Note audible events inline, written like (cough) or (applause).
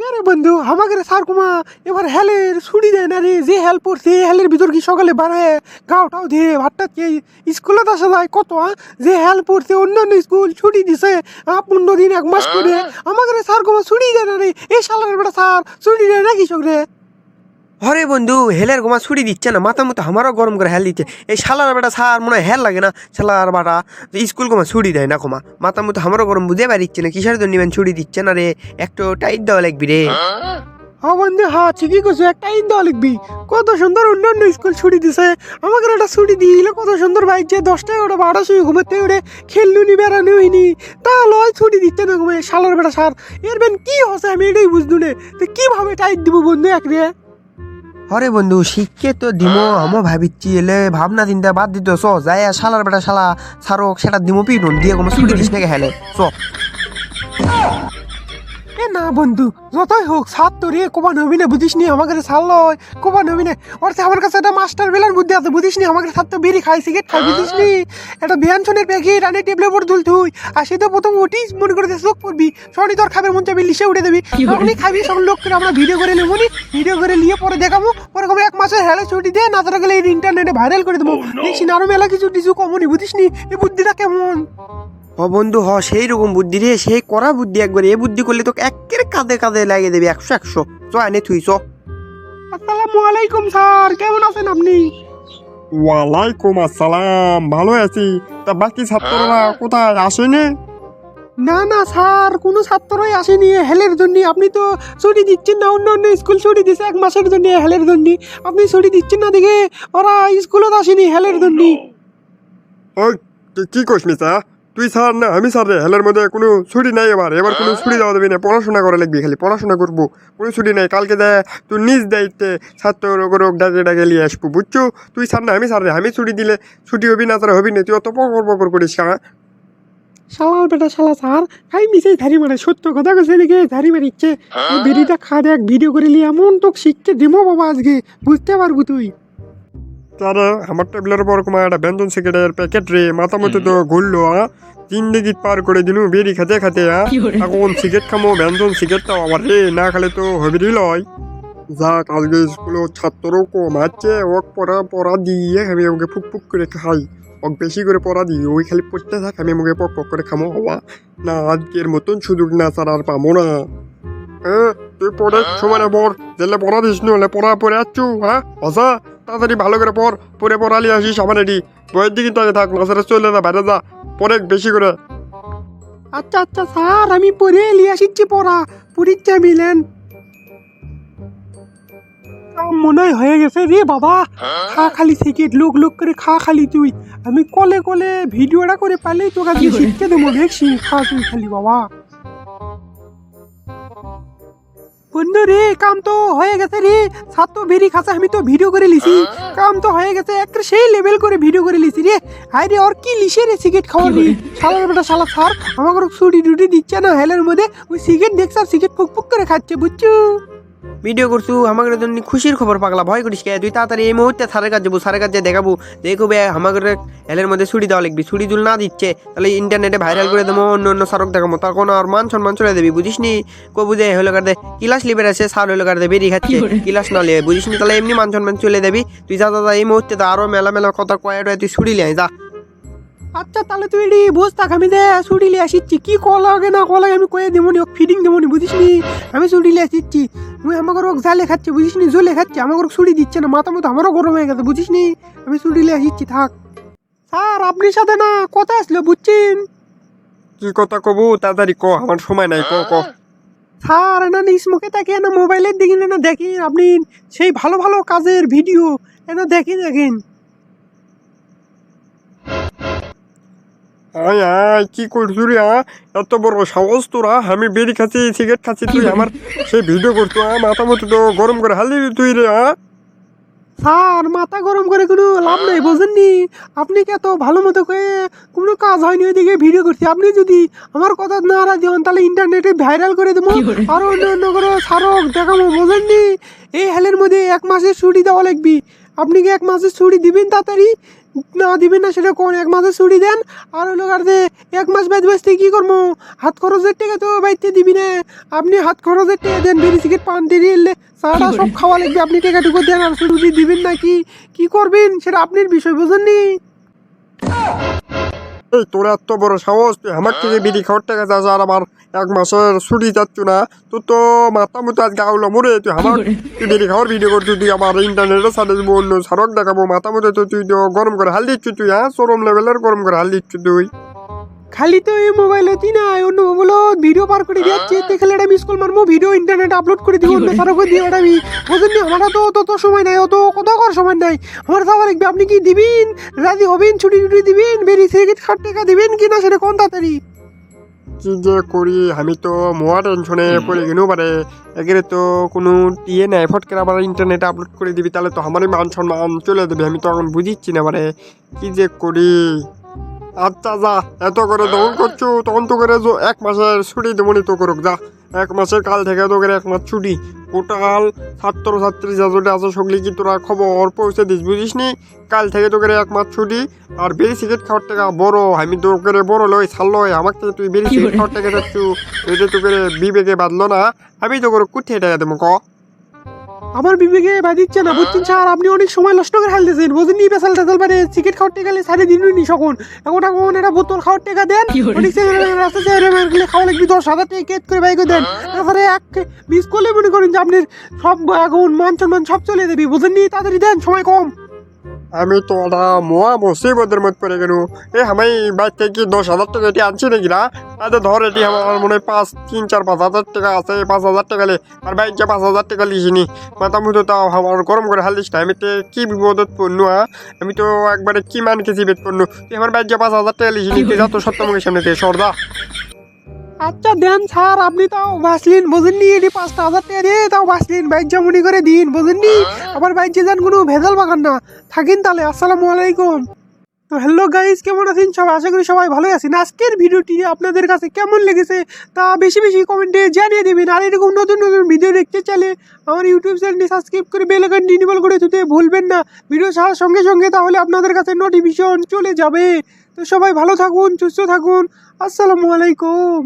কে রে বন্ধু আমাকে সার কুমা এবার হেলের ছুটি দেয় না রে যে হেল্প পড়ছে হেলের ভিতর কি সকালে বাড়ায় গাওটাও দিয়ে ভাতটা খেয়ে স্কুলে আসা যায় কত? যে হেল্প পড়ছে অন্যান্য স্কুল ছুটি দিছে পনেরো দিন এক মাস করে আমাকে সার কুমা ছুটি দেয় না রে এই সালের বেটা সার ছুটি দেয় না কৃষক রে হরে বন্ধু, হেলের গোমা ছুটি দিচ্ছে না, মাথা মতো আমারও গরম করে হেল দিচ্ছে। এই শালার বেটা সার মনে হয় হেল লাগে না, শালার বাটা। স্কুল গোমা ছুটি দেয় না কোমা মাথা মতো আমারও গরম বুঝে পারিচ্ছে না, কিসের জন্য ছুটি দিচ্ছে না রে? একটু টাইট দেওয়া লাগবি রে। হ্যাঁ বন্ধু হ্যাঁ ঠিকই করছ একটা ইন দেওয়া লিখবি কত সুন্দর অন্যান্য স্কুল ছুটি দিছে। আমাকে একটা ছুটি দিলে, কত সুন্দর বাইক যে দশটায় ওটা বারোটার সময় ঘুমাতে ওরে খেললুনি বেড়ানো হইনি তা লয় ছুটি দিচ্ছে না ঘুমে শালার বেটা সার এর বেন কি হচ্ছে আমি এটাই বুঝলু নে তো কীভাবে টাইট দিব বন্ধু, এক রে? হরে বন্ধু শিখকে তো দিমো আমো ভাবিচ্ছি এলে ভাবনা চিন্তা বাদ দিত চ যায় শালার বেটা শালা সারক সেটা দিমো পিটুন দিয়ে কোনো (laughs) ছুটি দিস নাকি হেলে চ। এ না বন্ধু। যতই হোক সাত তো রে কোবা নবী না বুঝিস নি আমাকে সাল লয় কোবা নবী না অর্থে আমার কাছে একটা মাস্টার বেলার বুদ্ধি আছে বুঝিস নি আমাকে সাত তো বেরি খাই সিগারেট খাই বুঝিস নি? একটা ব্যঞ্জনের প্যাকেট আনে টেবিলের উপর তুল তুই আর সে তো প্রথম ওটি মনে করে চোখ পড়বি। সনি তোর খাবে মন চাবি লিসে উঠে দেবি। তখনই খাবি সব লোক করে আমরা ভিডিও করে নেব নি। ভিডিও করে নিয়ে পরে দেখাবো। পরে কবে এক মাসের হেলে ছুটি দিয়ে না গেলে ইন্টারনেটে ভাইরাল করে দেবো। দেখছি না আরও মেলা কিছু টিছু কমনি বুঝিস নি? এই বুদ্ধিটা কেমন? হ বন্ধু হ সেই রকম বুদ্ধি রে সেই করা বুদ্ধি একবার। এ বুদ্ধি করলে তোকে একের কাঁধে কাঁধে লাগিয়ে দেবে একশো একশো। চ এনে চ আসসালামু আলাইকুম স্যার কেমন আছেন আপনি? ওয়ালাইকুম আসসালাম ভালো আছি। তা বাকি ছাত্ররা কোথায় আসেনি? না না স্যার কোনো ছাত্রই আসেনি। হেলের জন্য আপনি তো ছুটি দিচ্ছেন না অন্য অন্য স্কুল ছুটি দিচ্ছে এক মাসের জন্য হেলের জন্য। আপনি ছুটি দিচ্ছেন না দেখে ওরা স্কুলত আসেনি হেলের জন্য। কি করিস মিসা তুই স্যার না আমি স্যার রে। হেলের মধ্যে কোনো ছুটি নাই এবার এবার কোনো ছুটি দেওয়া দেবে না। পড়াশোনা করা লাগবে খালি পড়াশোনা করব। কোনো ছুটি নাই। কালকে দে তুই নিজ দায়িত্বে ছাত্র রোগ ডাকে ডাকে নিয়ে আসব বুঝছ? তুই স্যার না আমি স্যার রে। আমি ছুটি দিলে ছুটি হবি না তারা হবি না। তুই অত পকর পকর করিস হ্যাঁ শালার বেটা শালা স্যার খাই মিশে ধারি মারে। সত্য কথা কছে দেখে ধারি মারিচ্ছে। এই বেরিটা খা দেখ ভিডিও করে নিয়ে এমন তোকে শিখতে দেবো বাবা আজকে। বুঝতে পারব তুই। তারা আমার টেবিলের উপর কোনো একটা ব্যঞ্জন সিগারেটের প্যাকেট রে মাথা মতো তো ঘুরলো হ্যাঁ জিন্দগি পার করে দিনু বেরি খেতে খেতে হ্যাঁ এখন সিগারেট খামো ব্যঞ্জন সিগারেটটা আবার রে না খেলে তো হবি লয়। যাক আজকে স্কুলের ছাত্রও কম আছে ওক পড়া পড়া দিয়ে আমি ওকে ফুক ফুক করে খাই। ওক বেশি করে পড়া দিই ওই খালি পড়তে থাক আমি মুখে পক পক করে খামো হওয়া না আজকের মতন সুযোগ না স্যার আর পাবো না। হ্যাঁ তুই পড়ে সমানে পড় দিলে পড়া দিস নলে পড়া পড়ে আচ্ছু হ্যাঁ? আচ্ছা তাড়াতাড়ি ভালো করে পড় পড়ে পড়ালি আসিস আমার এটি বইয়ের দিকে তাকে থাক মাসারে চলে যা, বাইরে যা পড়ে বেশি করে। আচ্ছা আচ্ছা স্যার, আমি পড়ে নিয়ে আসিচ্ছি পড়া, পরীক্ষা মিলেন। মনে হয়ে গেছে রে বাবা। খা খালি সিগারেট লোক লোক করে খা খালি তুই। আমি কলে কলে ভিডিওটা করে পালেই তোকে শিখতে দেবো, দেখছি, খা তুই খালি বাবা। বন্ধু রে কাম তো হয়ে গেছে রে। সাত তো বেরি খাসা আমি তো ভিডিও করে লিছি। কাম তো হয়ে গেছে একটা সেই লেভেল করে ভিডিও করে লিছি রে। আই রে ওর কি লিসে রে সিগারেট খাওয়ার রে? শালার বেটা শালা সার আমাকে ছুটি টুটি দিচ্ছে না হেলের মধ্যে। ওই সিগারেট দেখছে আর সিগারেট ফুক ফুক করে খাচ্ছে বুঝছ? ভিডিও করছু আমাদের জন্য খুশির খবর পাগলা ভয় করিস কে? তুই তাড়াতাড়ি এই মুহূর্তে স্যারের কাছে যাব স্যারের কাছে দেখাবো। দেখবে আমাদের হেলের মধ্যে ছুটি দেওয়া লিখবি ছুটি জুল না দিচ্ছে। তাহলে ইন্টারনেটে ভাইরাল করে দেবো অন্য অন্য স্যারক দেখাবো। তখন আর মান সম্মান চলে দেবি বুঝিস নি কো বুঝে হলো কার দে ক্লাস লিবের আছে স্যার হলো কার দে বেরিয়ে খাচ্ছে ক্লাস না লিয়ে বুঝিস নি তাহলে এমনি মান সম্মান চলে দেবি। তুই যা যা যা, এই মুহূর্তে তো আরও মেলা মেলা কথা কয়ে তুই ছুটি লিয়ে যা। আচ্ছা তাহলে তুই এটি বস থাক আমি দে ছুটি লিয়ে আসিচ্ছি। কি কল লাগে না কল লাগে আমি কয়ে দেবনি ওক ফিডিং দেবনি বুঝিস নি আমি ছুটি লিয়ে আসিচ্ছি। মুই আমাকে রোগ জালে খাচ্ছে বুঝিস নি? জলে খাচ্ছে আমাকে ছুটি দিচ্ছে না মাথা মতো আমারও গরম হয়ে গেছে বুঝিস নি? আমি ছুটি লিয়ে আসিচ্ছি থাক। স্যার আপনি সাথে না কথা আসলো বুঝছেন? কি কথা কবু? তাড়াতাড়ি ক আমার সময় নাই ক ক। স্যার না মুখে তাকে না মোবাইলের দিকে না দেখেন আপনি সেই ভালো ভালো কাজের ভিডিও এনা দেখে দেখেন। আয় আয় কি করছু রে? এত বড় সাহস তোরা। আমি বেরি খাচ্ছি সিগারেট খাচ্ছি তুই আমার সেই ভিডিও করতো? মাথা মতো তো গরম করে হালি তুই রে স্যার মাথা গরম করে কোনো লাভ নেই বোঝেননি? আপনি কে তো ভালো মতো করে কোনো কাজ হয়নি ওইদিকে ভিডিও করছি? আপনি যদি আমার কথা না রাজি হন তাহলে ইন্টারনেটে ভাইরাল করে দেবো। আর অন্য অন্য করে সারক দেখাবো বোঝেননি? এই হেলের মধ্যে এক মাসের ছুটি দেওয়া লাগবি। আপনি কি এক মাসের ছুটি দিবেন তাড়াতাড়ি? না দিবেন না সেটা কোন এক মাসের ছুটি দেন? আর হলো কারণে এক মাস বাদ বাঁচতে কী করব? হাত খরচের টাকা তো বাইতে দিবি না। আপনি হাত খরচের টাকা দেন বেরি সিকেট পান দিয়ে এলে সারাটা সব খাওয়া লাগবে। আপনি টাকাটুকু দেন আর ছুটি দিবেন না কি কি করবেন? সেটা আপনার বিষয় বুঝেননি। এই তোর এত বড় সাহস তুই আমার থেকে বিড়ি খাওয়ার টাকা যা আর আমার এক মাসের ছুটি যাচ্ছ না? তুই তো মাথা মতো আজ গাউলো মরে তুই আমার তুই বিড়ি খাওয়ার ভিডিও করছিস তুই আমার ইন্টারনেটে সাথে দেবো অন্য সারক দেখাবো মাথা মতো তো তুই তো গরম করে হাল দিচ্ছ তুই হ্যাঁ? চরম লেভেলের গরম করে হাল দিচ্ছ তুই। খালি তো এই মোবাইল হতি না অন্য মোবাইল ভিডিও পার করে দিচ্ছে তে খালি একটা মিস কল মারবো ভিডিও ইন্টারনেট আপলোড করে দিব অন্য সারা করে দিয়ে ওটা আমি বুঝলেন আমার তো তত সময় নাই অত কত কর সময় নাই। আমার তো আবার আপনি কি দিবেন? রাজি হবেন ছুটি টুটি দিবেন বেরি সিগারেট খাট টাকা দিবেন কি না সেটা কোন তাড়াতাড়ি? কি যে করি আমি তো মোয়া টেনশনে পড়ে গেলেও পারে। এগেরে তো কোনো ইয়ে নাই ফট করে আবার ইন্টারনেটে আপলোড করে দিবি তাহলে তো আমারই মান সম্মান চলে দেবে আমি তো এখন বুঝিচ্ছি না মানে কি যে করি? আচ্ছা যা এত করে তখন করছ তখন তো করে এক মাসের ছুটি দেবনি তো করুক যা। এক মাসের কাল থেকে তো করে এক মাস ছুটি। টোটাল ছাত্র ছাত্রী যা যদি আছে সগলি কি তোরা খবর পৌঁছে দিস বুঝিস নি? কাল থেকে তো করে এক মাস ছুটি আর বেরি সিগারেট খাওয়ার টাকা বড় আমি তো করে বড় লই ছাড় লই আমাকে তুই বেরি সিগারেট খাওয়ার টাকা যাচ্ছ এটা তো করে বিবেকে বাঁধলো না আমি তো করে কুঠিয়ে টাকা দেবো ক? আমার বিবেকে ভাই বাদিচ্ছে না বুঝছেন স্যার? আপনি অনেক সময় নষ্ট করে হালতেছেন বুঝেননি? পেশাল টেশাল মানে সিগারেট খাওয়ার টাকা গেলে সাড়ে দিন নি সকন এখন এখন একটা বোতল খাওয়ার টেকা দেন অনেক সময় রাস্তা গেলে খাওয়া লাগবে দশ হাজার টাকা কেট করে বাইকে দেন। তারপরে এক মিস করলে মনে করেন যে আপনি সব এখন মান সম্মান সব চলে দেবে বুঝেন নি তাড়াতাড়ি দেন সময় কম। আমি তো ওটা মোয়া মুসিবতের মধ্যে পড়ে গেল। এ আমি বাইক থেকে দশ হাজার টাকা এটি আনছি নাকি না? আরে ধর, এটি আমার মনে হয় পাঁচ, তিন, চার, পাঁচ হাজার টাকা আছে, পাঁচ হাজার টাকা লে। আর বাইক যে পাঁচ হাজার টাকা লিসিনি মাথা মুতো তাও আমার গরম করে হালিস না। আমি তো কি বিপদত পড়নু হ্যাঁ আমি তো একবারে কি মান কেছি বেদ পড়নু। তুই আমার বাইক যে পাঁচ হাজার টাকা লিসিনি তুই যা তো সত্যমুখের সামনে থেকে সর্দা আচ্ছা দেন স্যার, আপনি তাও বাঁচলেন বোঝেননি, এটি পাঁচটা হাজার টাকা দিয়ে, তাও বাঁচলেন বাইক যেমনই করে দিন, বোঝেননি? আবার বাইক যে যান কোনো ভেজাল বাগান না। থাকেন তাহলে, আসসালামু আলাইকুম। তো হ্যালো গাইস কেমন আছেন সবাই? আশা করি সবাই ভালোই আছেন। আজকের ভিডিওটি আপনাদের কাছে কেমন লেগেছে, তা বেশি বেশি কমেন্টে জানিয়ে দেবেন। আর এরকম নতুন নতুন ভিডিও দেখতে চাইলে আমার ইউটিউব চ্যানেলটি সাবস্ক্রাইব করে বেল আইকন ইনেবল করে দিতে ভুলবেন না। ভিডিও ছাড়ার সঙ্গে সঙ্গে তাহলে আপনাদের কাছে নোটিফিকেশন চলে যাবে। তো সবাই ভালো থাকুন, সুস্থ থাকুন। আসসালামু আলাইকুম।